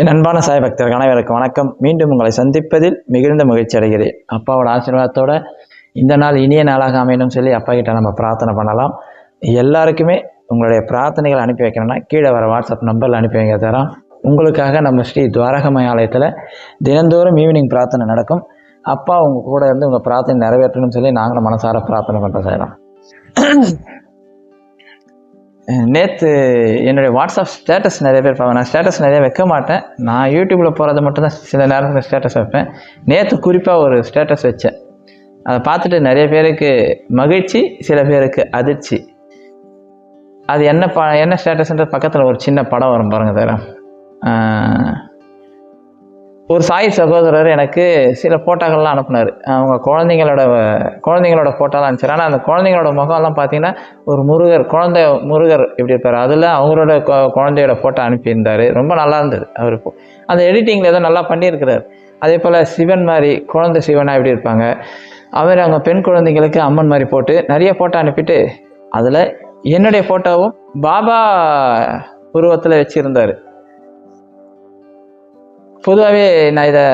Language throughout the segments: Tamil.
என் அன்பான சாய் பக்தர்கள் அனைவருக்கும் வணக்கம். மீண்டும் உங்களை சந்திப்பதில் மிகுந்த மகிழ்ச்சி அடைகிறேன். அப்பாவோட ஆசீர்வாதத்தோட இந்த நாள் இனிய நாளாக அமையணும் சொல்லி அப்பா கிட்ட நம்ம பிரார்த்தனை பண்ணலாம். எல்லாருக்குமே உங்களுடைய பிரார்த்தனைகள் அனுப்பி வைக்கணும்னா கீழே வர வாட்ஸ்அப் நம்பரில் அனுப்பி வைங்க தரோம் உங்களுக்காக நம்ம ஸ்ரீ துவாரகமய ஆலயத்தில் தினந்தோறும் ஈவினிங் பிரார்த்தனை நடக்கும். அப்பா உங்கள் கூட இருந்து உங்கள் பிரார்த்தனை நிறைவேற்றணும்னு சொல்லி நாங்களும் மனசார பிரார்த்தனை பண்ணுறோம் சார் நேற்று என்னுடைய வாட்ஸ்அப் ஸ்டேட்டஸ் நிறைய பேர் பார்ப்பேன். நான் ஸ்டேட்டஸ் நிறைய வைக்க மாட்டேன். நான் யூடியூப்பில் போகிறது மட்டும்தான் சில நேரத்தில் ஸ்டேட்டஸ் வைப்பேன். நேற்று குறிப்பாக ஒரு ஸ்டேட்டஸ் வச்சேன். அதை பார்த்துட்டு நிறைய பேருக்கு மகிழ்ச்சி சில பேருக்கு அதிர்ச்சி. அது என்ன ப என்ன ஸ்டேட்டஸ்ன்றது பக்கத்தில் ஒரு சின்ன படம் வரும் பாருங்கள் தர ஒரு சாய் சகோதரர் எனக்கு சில ஃபோட்டோக்கள்லாம் அனுப்புனார். அவங்க குழந்தைங்களோட குழந்தைங்களோட ஃபோட்டோலாம் அனுப்பிச்சார் ஆனால் அந்த குழந்தைங்களோட முகம்லாம் பார்த்தீங்கன்னா ஒரு முருகர் குழந்தை முருகர் இப்படி இருப்பார். அதில் அவங்களோட குழந்தையோட ஃபோட்டோ அனுப்பியிருந்தார். ரொம்ப நல்லா இருந்தது அவர் அந்த எடிட்டிங்கில் ஏதோ நல்லா பண்ணியிருக்கிறார். அதே போல் சிவன் மாதிரி குழந்தை சிவனாக எப்படி இருப்பாங்க. அவர் அவங்க பெண் குழந்தைங்களுக்கு அம்மன் மாதிரி போட்டு நிறைய ஃபோட்டோ அனுப்பிட்டு அதில் என்னுடைய ஃபோட்டோவும் பாபா உருவத்தில் வச்சுருந்தார். பொதுவாகவே நான் இதை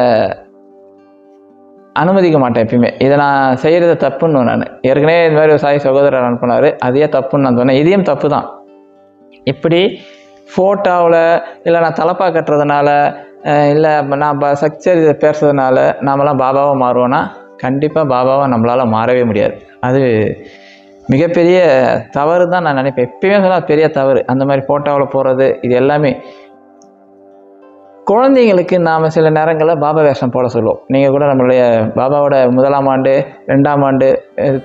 அனுமதிக்க மாட்டேன் எப்பயுமே. இதை நான் செய்கிறது தப்புன்னு நான் ஏற்கனவே இந்த மாதிரி ஒரு சாய் சகோதரர் அனுப்புனார். அதையே தப்புன்னு நான் சொன்னேன். இதையும் தப்பு தான் இப்படி ஃபோட்டோவில் இல்லை நான் தலப்பா கட்டுறதுனால இல்லை நான் ப சக்சர் இதை பேசுறதுனால நாமெல்லாம் பாபாவாக மாறுவோன்னா கண்டிப்பாக பாபாவாக நம்மளால் மாறவே முடியாது. அது மிகப்பெரிய தவறு தான் நான் நினைப்பேன். எப்பயுமே சொன்னால் பெரிய தவறு. அந்த மாதிரி ஃபோட்டோவில் போகிறது இது எல்லாமே குழந்தைங்களுக்கு நாம் சில நேரங்களில் பாபா வேஷம் போட சொல்லுவோம். நீங்கள் கூட நம்மளுடைய பாபாவோட முதலாம் ஆண்டு ரெண்டாம் ஆண்டு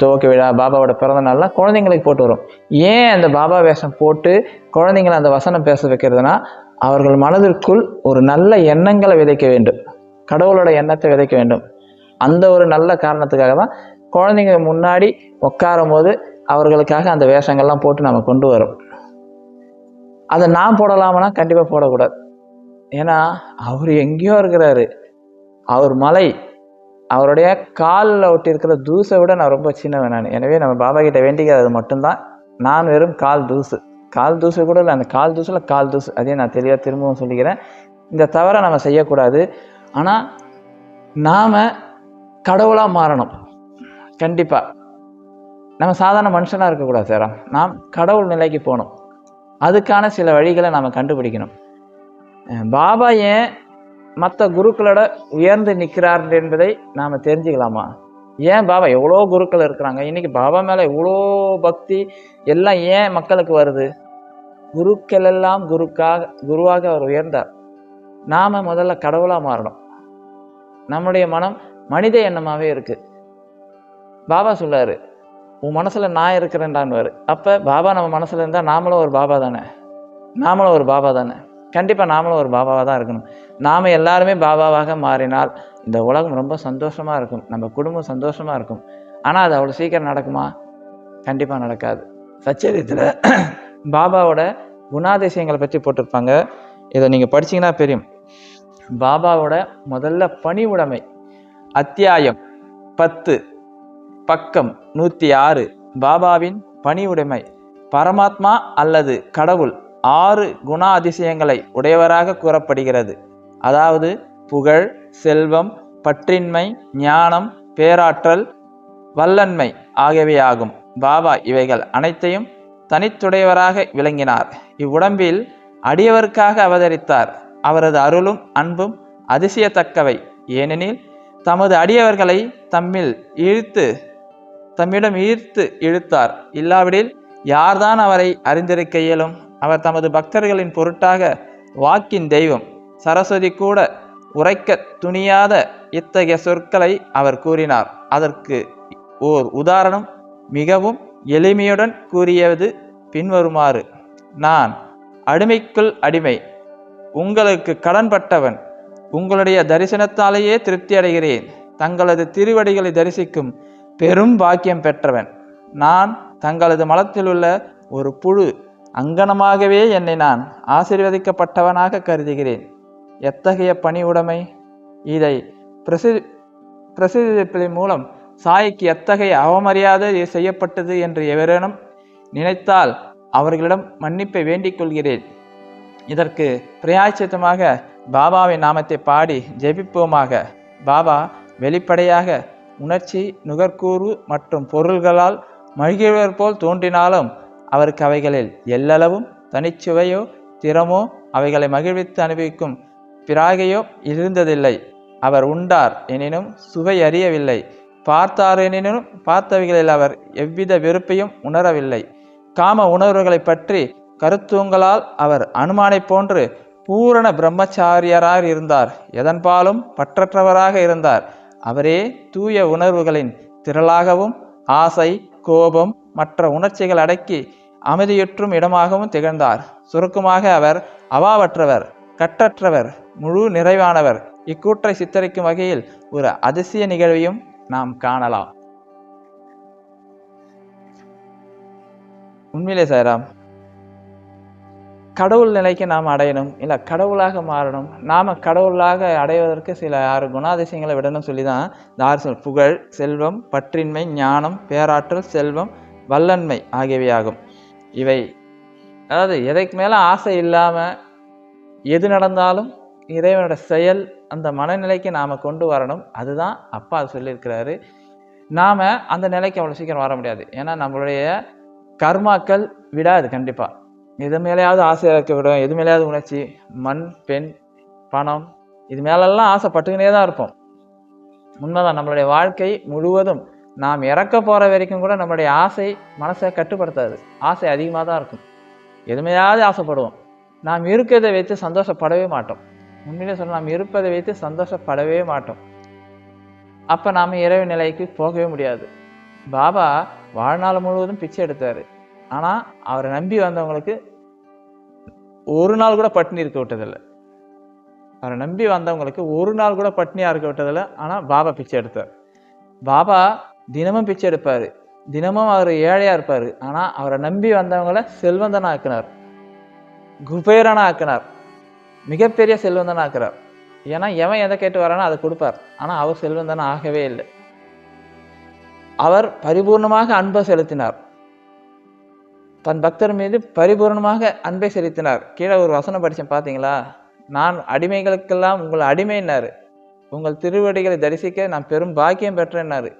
துவக்க விழா பாபாவோட பிறந்த நாள்லாம் குழந்தைங்களுக்கு போட்டு வரும். ஏன் அந்த பாபா வேஷம் போட்டு குழந்தைங்களை அந்த வசனம் பேச வைக்கிறதுனா அவர்கள் மனதிற்குள் ஒரு நல்ல எண்ணங்களை விதைக்க வேண்டும். கடவுளோட எண்ணத்தை விதைக்க வேண்டும். அந்த ஒரு நல்ல காரணத்துக்காக தான் குழந்தைங்க முன்னாடி உட்காரும் போது அவர்களுக்காக அந்த வேஷங்கள்லாம் போட்டு நம்ம கொண்டு வரோம். அதை நான் போடலாமனா கண்டிப்பாக போடக்கூடாது. ஏன்னா அவர் எங்கேயோ இருக்கிறாரு. அவர் மலை அவருடைய காலில் ஒட்டி இருக்கிற தூசை விட நான் ரொம்ப சின்னவன் நான். எனவே நம்ம பாபா கிட்ட வேண்டிக்கிறது மட்டும்தான். நான் வெறும் கால் தூசு. கால் தூசு கூட இல்லை அந்த கால் தூசில் கால் தூசு. அதையும் நான் தெளிவாக திரும்பவும் சொல்லிக்கிறேன். இந்த தவறை நம்ம செய்யக்கூடாது. ஆனால் நாம் கடவுளாக மாறணும். கண்டிப்பாக நம்ம சாதாரண மனுஷனாக இருக்கக்கூடாது சார். நாம் கடவுள் நிலைக்கு போகணும். அதுக்கான சில வழிகளை நாம் கண்டுபிடிக்கணும். பாபா ஏன் மற்ற குருக்களோட உயர்ந்து நிற்கிறார் என்பதை நாம் தெரிஞ்சுக்கலாமா? ஏன் பாபா எவ்வளோ குருக்கள் இருக்கிறாங்க? இன்றைக்கி பாபா மேலே இவ்வளோ பக்தி எல்லாம் ஏன் மக்களுக்கு வருது? குருக்கள் எல்லாம் குருக்காக குருவாக அவர் உயர்ந்தார். நாம் முதல்ல கடவுளாக மாறணும். நம்முடைய மனம் மனித எண்ணமாகவே இருக்குது பாபா சொல்லார் உன் மனசில் நான் இருக்கிறேன்டான்னு அப்போ பாபா நம்ம மனசில் இருந்தால் நாமளும் ஒரு பாபா தானே? நாமளும் ஒரு பாபா தானே? கண்டிப்பாக நாமளும் ஒரு பாபாவாக தான் இருக்கணும். நாம் எல்லாருமே பாபாவாக மாறினால் இந்த உலகம் ரொம்ப சந்தோஷமாக இருக்கும். நம்ம குடும்பம் சந்தோஷமாக இருக்கும். ஆனால் அது அவ்வளோ சீக்கிரம் நடக்குமா? கண்டிப்பாக நடக்காது. சச்சரித்தில் பாபாவோட குணாதிசயங்களை பற்றி போட்டிருப்பாங்க. இதை நீங்கள் படிச்சீங்கன்னா தெரியும். பாபாவோட முதல்ல பணிவுடைமை அத்தியாயம் பத்து பக்கம் நூற்றி ஆறு. பாபாவின் பணிவுடைமை பரமாத்மா அல்லது கடவுள். ஆறு குண அதிசயங்களை உடையவராக கூறப்படுகிறது. அதாவது புகழ் செல்வம் பற்றின்மை ஞானம் பேராற்றல் வல்லன்மை ஆகியவை ஆகும். பாபா இவைகள் அனைத்தையும் தனித்துடையவராக விளங்கினார். இவ்வுடம்பில் அடியவருக்காக அவதரித்தார். அவரது அருளும் அன்பும் அதிசயத்தக்கவை. ஏனெனில் தமது அடியவர்களை தம்மில் இழுத்து தம்மிடம் ஈர்த்து இழுத்தார். இல்லாவிடில் யார்தான் அவரை அறிந்திருக்க இயலும்? அவர் தமது பக்தர்களின் பொருட்டாக வாக்கின் தெய்வம் சரஸ்வதி கூட உரைக்க துணியாத இத்தகைய சொற்களை அவர் கூறினார். அதற்கு ஓர் உதாரணம் மிகவும் எளிமையுடன் கூறியது பின்வருமாறு. நான் அடிமைக்குள் அடிமை உங்களுக்கு கடன்பட்டவன் உங்களுடைய தரிசனத்தாலேயே திருப்தி அடைகிறேன் தங்களது திருவடிகளை தரிசிக்கும் பெரும் பாக்கியம் பெற்றவன். நான் தங்களது மலத்தில் உள்ள ஒரு புழு அங்கனமாகவே என்னை நான் ஆசீர்வதிக்கப்பட்டவனாக கருதுகிறேன். எத்தகைய பணி உடைமை? இதை பிரசி பிரசித்திப்பதன் மூலம் சாய்க்கு எத்தகைய அவமரியாதை செய்யப்பட்டது என்று எவரேனும் நினைத்தால் அவர்களிடம் மன்னிப்பை வேண்டிக் கொள்கிறேன். இதற்கு பிரயாச்சித்தமாக பாபாவின் நாமத்தை பாடி ஜெபிப்போமாக. பாபா வெளிப்படையாக உணர்ச்சி நுகர்கூறு மற்றும் பொருள்களால் மகிழ்வர் போல் தோன்றினாலும் அவருக்கு அவைகளில் எல்லளவும் தனிச்சுவையோ திறமோ அவைகளை மகிழ்வித்து அனுபவிக்கும் பிராகையோ இருந்ததில்லை. அவர் உண்டார் எனினும் சுவை அறியவில்லை. பார்த்தார் எனினும் பார்த்தவைகளில் அவர் எவ்வித வெறுப்பையும் உணரவில்லை. காம உணர்வுகளைப் பற்றி கருத்துவங்களால் அவர் அனுமானைப் போன்று பூரண பிரம்மச்சாரியராக இருந்தார். எதன்பாலும் பற்றற்றவராக இருந்தார். அவரே தூய உணர்வுகளின் திரளாகவும் ஆசை கோபம் மற்ற உணர்ச்சிகள் அடக்கி அமைதியுற்றும் இடமாகவும் திகழ்ந்தார். சுருக்கமாக அவர் அவாவற்றவர் கற்றற்றவர் முழு நிறைவானவர். இக்கூற்றை சித்தரிக்கும் வகையில் ஒரு அதிசய நிகழ்வையும் நாம் காணலாம். உண்மையிலே சாராம் கடவுள் நிலைக்கு நாம் அடையணும் இல்லை கடவுளாக மாறணும். நாம் கடவுளாக அடைவதற்கு சில ஆறு குணாதிசயங்களை விடணும் சொல்லி தான் இந்த புகழ் செல்வம் பற்றின்மை ஞானம் பேராற்றல் செல்வம் வல்லன்மை ஆகியவையாகும். இவை அதாவது எதைக்கு மேலே ஆசை இல்லாமல் எது நடந்தாலும் இறைவனோட செயல் அந்த மனநிலைக்கு நாம் கொண்டு வரணும். அதுதான் அப்பா சொல்லியிருக்கிறாரு. நாம் அந்த நிலைக்கு அவ்வளோ சீக்கிரம் வர முடியாது. ஏன்னா நம்மளுடைய கர்மாக்கள் விடாது கண்டிப்பாக எது மேலேயாவது ஆசையாக இருக்க விடும் எது மேலேயாவது உணர்ச்சி மண் பெண் பணம் இது மேலெல்லாம் ஆசைப்பட்டுக்கினே தான் இருப்போம். உண்மைதான் நம்மளுடைய வாழ்க்கை முழுவதும் நாம் இறக்க போகிற வரைக்கும் கூட நம்மளுடைய ஆசை மனசை கட்டுப்படுத்தாது. ஆசை அதிகமாக தான் இருக்கும். எதுமையாவது ஆசைப்படுவோம். நாம் இருக்கிறதை வைத்து சந்தோஷப்படவே மாட்டோம். உண்மையிலே சொல்ல நாம் இருப்பதை வைத்து சந்தோஷப்படவே மாட்டோம். அப்போ நாம் இறைவு நிலைக்கு போகவே முடியாது. பாபா வாழ்நாள் முழுவதும் பிச்சை எடுத்தார். ஆனால் அவரை நம்பி வந்தவங்களுக்கு ஒரு நாள் கூட பட்டினி இருக்க விட்டதில்லை. அவரை நம்பி வந்தவங்களுக்கு ஒரு நாள் கூட பட்னியாக இருக்க விட்டதில்லை. ஆனால் பாபா பிச்சை எடுத்தார். பாபா தினமும் பிச்சை எடுப்பார். தினமும் அவர் ஏழையாக இருப்பார். ஆனால் அவரை நம்பி வந்தவங்கள செல்வந்தனா ஆக்கினார் குபேரனா ஆக்கினார் மிகப்பெரிய செல்வந்தனா ஆக்குறார் ஏன்னா எவன் எதை கேட்டு வரானோ அதை கொடுப்பார். ஆனால் அவர் செல்வந்தனா ஆகவே இல்லை. அவர் பரிபூர்ணமாக அன்பை செலுத்தினார். தன் பக்தர் மீது பரிபூர்ணமாக அன்பை செலுத்தினார். கீழே ஒரு வசனம் படித்தேன் பார்த்தீங்களா நான் அடிமைகளுக்கெல்லாம் உங்கள் அடிமைன்னாரு. உங்கள் திருவடிகளை தரிசிக்க நான் பெரும் பாக்கியம் பெற்றேன்னாரு.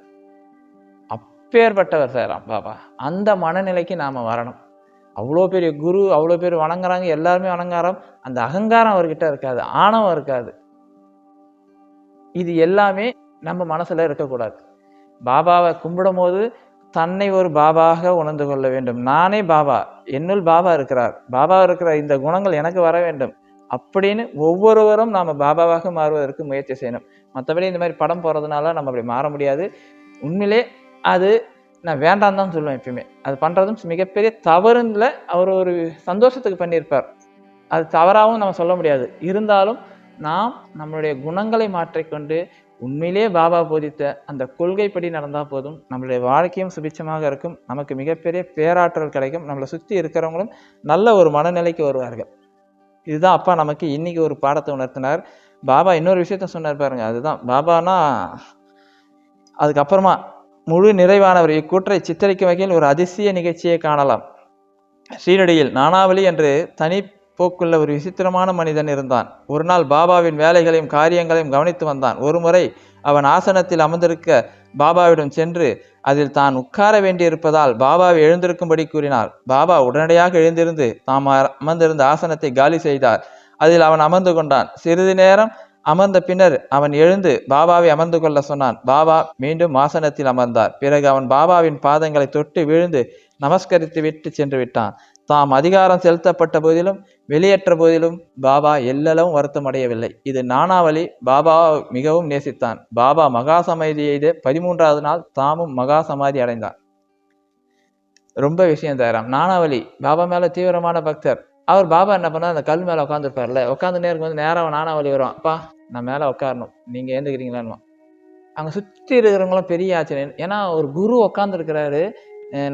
அப்பேற்பட்டவர் சேராம் பாபா. அந்த மனநிலைக்கு நாம் வரணும். அவ்வளோ பெரிய குரு அவ்வளோ பேர் வணங்குறாங்க எல்லாருமே வணங்குறோம் அந்த அகங்காரம் அவர்கிட்ட இருக்காது ஆணவம் இருக்காது. இது எல்லாமே நம்ம மனசில் இருக்கக்கூடாது. பாபாவை கும்பிடும் போது தன்னை ஒரு பாபாக உணர்ந்து கொள்ள வேண்டும். நானே பாபா என்னுள் பாபா இருக்கிறார். பாபா இருக்கிற இந்த குணங்கள் எனக்கு வர வேண்டும். அப்படின்னு ஒவ்வொருவரும் நாம் பாபாவாக மாறுவதற்கு முயற்சி செய்யணும். மற்றபடி இந்த மாதிரி படம் போகிறதுனால நம்ம அப்படி மாற முடியாது. உண்மையிலே அது நான் வேண்டாம் தான் சொல்லுவேன் எப்பயுமே. அது பண்ணுறதும் மிகப்பெரிய தவறுல அவர் ஒரு சந்தோஷத்துக்கு பண்ணியிருப்பார். அது தவறாகவும் நம்ம சொல்ல முடியாது. இருந்தாலும் நாம் நம்மளுடைய குணங்களை மாற்றிக்கொண்டு உண்மையிலே பாபா போதித்த அந்த கொள்கைப்படி நடந்தால் போதும். நம்மளுடைய வாழ்க்கையும் சுபிச்சமாக இருக்கும். நமக்கு மிகப்பெரிய பேராற்றல் கிடைக்கும். நம்மளை சுற்றி இருக்கிறவங்களும் நல்ல ஒரு மனநிலைக்கு வருவார்கள். இதுதான் அப்பா நமக்கு இன்றைக்கி ஒரு பாடத்தை உணர்த்தினார். பாபா இன்னொரு விஷயத்த சொன்னார் பாருங்க. அதுதான். பாபானா அதுக்கப்புறமா முழு நிறைவானவர். இக்கூற்றை சித்தரிக்கும் வகையில் ஒரு அதிசய நிகழ்ச்சியை காணலாம். ஸ்ரீரடியில் நானாவலி என்று தனி போக்குள்ள ஒரு விசித்திரமான மனிதன் இருந்தான். ஒரு நாள் பாபாவின் வேலைகளையும் காரியங்களையும் கவனித்து வந்தான். ஒருமுறை அவன் ஆசனத்தில் அமர்ந்திருக்க பாபாவிடம் சென்று அதில் தான் உட்கார வேண்டியிருப்பதால் பாபாவை எழுந்திருக்கும்படி கூறினார் பாபா உடனடியாக எழுந்திருந்து தாம் அமர்ந்திருந்த ஆசனத்தை காலி செய்தார். அதில் அவன் அமர்ந்து கொண்டான். சிறிது நேரம் அமர்ந்த பின்னர் அவன் எழுந்து பாபாவை அமர்ந்து கொள்ள சொன்னான். பாபா மீண்டும் ஆசனத்தில் அமர்ந்தார். பிறகு அவன் பாபாவின் பாதங்களை தொட்டு விழுந்து நமஸ்கரித்து விட்டு சென்று விட்டான். தாம் அதிகாரம் செலுத்தப்பட்ட போதிலும் வெளியேற்ற போதிலும் பாபா எல்லளவும் வருத்தம் அடையவில்லை இது நானாவளி பாபா மிகவும் நேசித்தான். பாபா மகா சமாதி எய்து பதிமூன்றாவது நாள் தாமும் மகா சமாதி அடைந்தார். ரொம்ப விஷயம் தயாராம் நானாவளி பாபா மேல தீவிரமான பக்தர். அவர் பாபா என்ன பண்ணால் அந்த கல் மேலே உட்காந்துருப்பார்ல உட்காந்து நேருக்கு வந்து நேரம் நானாவலி வரும் அப்பா நான் மேலே உட்காரணும் நீங்கள் ஏந்துக்கிறீங்களான்னு அங்கே சுற்றி இருக்கிறவங்களும் பெரிய ஆச்சரியம். ஏன்னா ஒரு குரு உட்காந்துருக்கிறாரு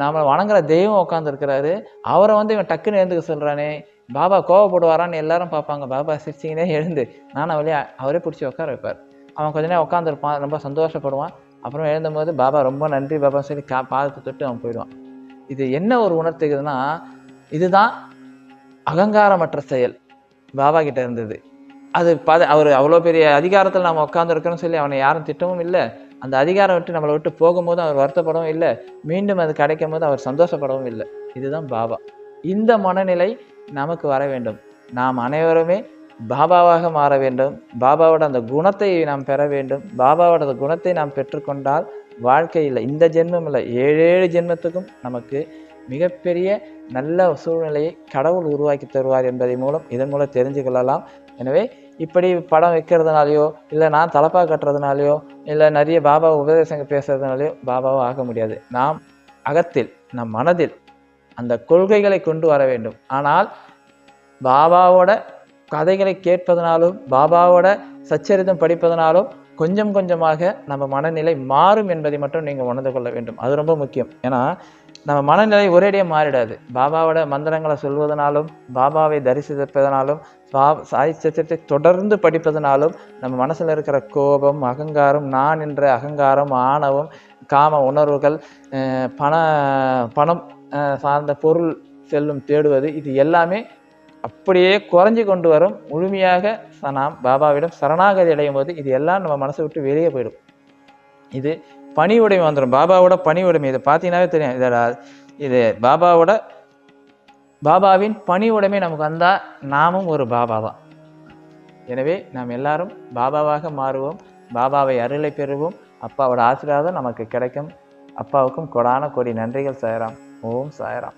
நாம வணங்குற தெய்வம் உட்காந்துருக்கிறாரு அவரை வந்து இவன் டக்குன்னு எழுந்துக்க சொல்கிறானே பாபா கோவப்படுவாரான்னு எல்லாரும் பார்ப்பாங்க. பாபா சிரிச்சிங்கனே எழுந்து நானும் அவளே அவரே பிடிச்சி உட்கார வைப்பார். அவன் கொஞ்ச நேரம் உட்காந்துருப்பான் ரொம்ப சந்தோஷப்படுவான். அப்புறம் எழுந்தும்போது பாபா ரொம்ப நன்றி பாபா சொல்லி கா பாதத்தை தொட்டு அவன் போயிடுவான். இது என்ன ஒரு உணர்த்துக்குதுன்னா இதுதான் அகங்காரமற்ற செயல். பாபா கிட்ட இருந்தது. அது பத அவர் அவ்வளோ பெரிய அதிகாரத்தில் நம்ம உட்காந்துருக்கோன்னு சொல்லி அவனை யாரும் திட்டவும் இல்லை. அந்த அதிகாரம் விட்டு நம்மளை விட்டு போகும்போது அவர் வருத்தப்படவும் இல்லை. மீண்டும் அது கிடைக்கும் போது அவர் சந்தோஷப்படவும் இல்லை. இதுதான் பாபா. இந்த மனநிலை நமக்கு வர வேண்டும். நாம் அனைவருமே பாபாவாக மாற வேண்டும். பாபாவோட அந்த குணத்தை நாம் பெற வேண்டும். பாபாவோட அந்த குணத்தை நாம் பெற்றுக்கொண்டால் வாழ்க்கையில் இந்த ஜென்மம் இல்லை. ஏழு ஏழு ஜென்மத்துக்கும் நமக்கு மிகப்பெரிய நல்ல சூழ்நிலையை கடவுள் உருவாக்கி தருவார் என்பதை மூலம் இதன் மூலம் தெரிஞ்சு கொள்ளலாம். எனவே இப்படி படம் வைக்கிறதுனாலையோ இல்லை நான் தலப்பா கட்டுறதுனாலையோ இல்லை நிறைய பாபா உபதேசங்கள் பேசுறதுனாலையோ பாபாவோ ஆக முடியாது. நாம் அகத்தில் நம் மனதில் அந்த கொள்கைகளை கொண்டு வர வேண்டும். ஆனால் பாபாவோட கதைகளை கேட்பதனாலும் பாபாவோட சச்சரிதம் படிப்பதனாலும் கொஞ்சம் கொஞ்சமாக நம்ம மனநிலை மாறும் என்பதை மட்டும் நீங்கள் உணர்ந்து கொள்ள வேண்டும். அது ரொம்ப முக்கியம். ஏன்னா நம்ம மனநிலை ஒரேடியாக மாறிடாது. பாபாவோட மந்திரங்களை சொல்வதனாலும் பாபாவை தரிசிப்பதனாலும் பா சாய் தொடர்ந்து படிப்பதனாலும் நம்ம மனசில் இருக்கிற கோபம் அகங்காரம் நான் என்ற அகங்காரம் ஆணவம் காம உணர்வுகள் பண பணம் சார்ந்த பொருள் செல்லும் தேடுவது இது எல்லாமே அப்படியே குறைஞ்சி கொண்டு வரும். முழுமையாக ச- நாம் பாபாவிடம் சரணாகதி அடையும் போது இது எல்லாம் நம்ம மனசை விட்டு வெளியே போயிடும். இது பணி உடைமை வந்துடும் பாபாவோட பணி உடைமை இதை பார்த்தீங்கன்னாவே தெரியும். இதோட இது பாபாவோட பாபாவின் பணி உடைமை நமக்கு வந்தால் நாமும் ஒரு பாபா தான் எனவே நாம் எல்லாரும் பாபாவாக மாறுவோம். பாபாவை அருளை பெறுவோம். அப்பாவோட ஆசீர்வாதம் நமக்கு கிடைக்கும். அப்பாவுக்கும் கொடான கொடி நன்றிகள் சாயராம். ஓம் சாயராம்.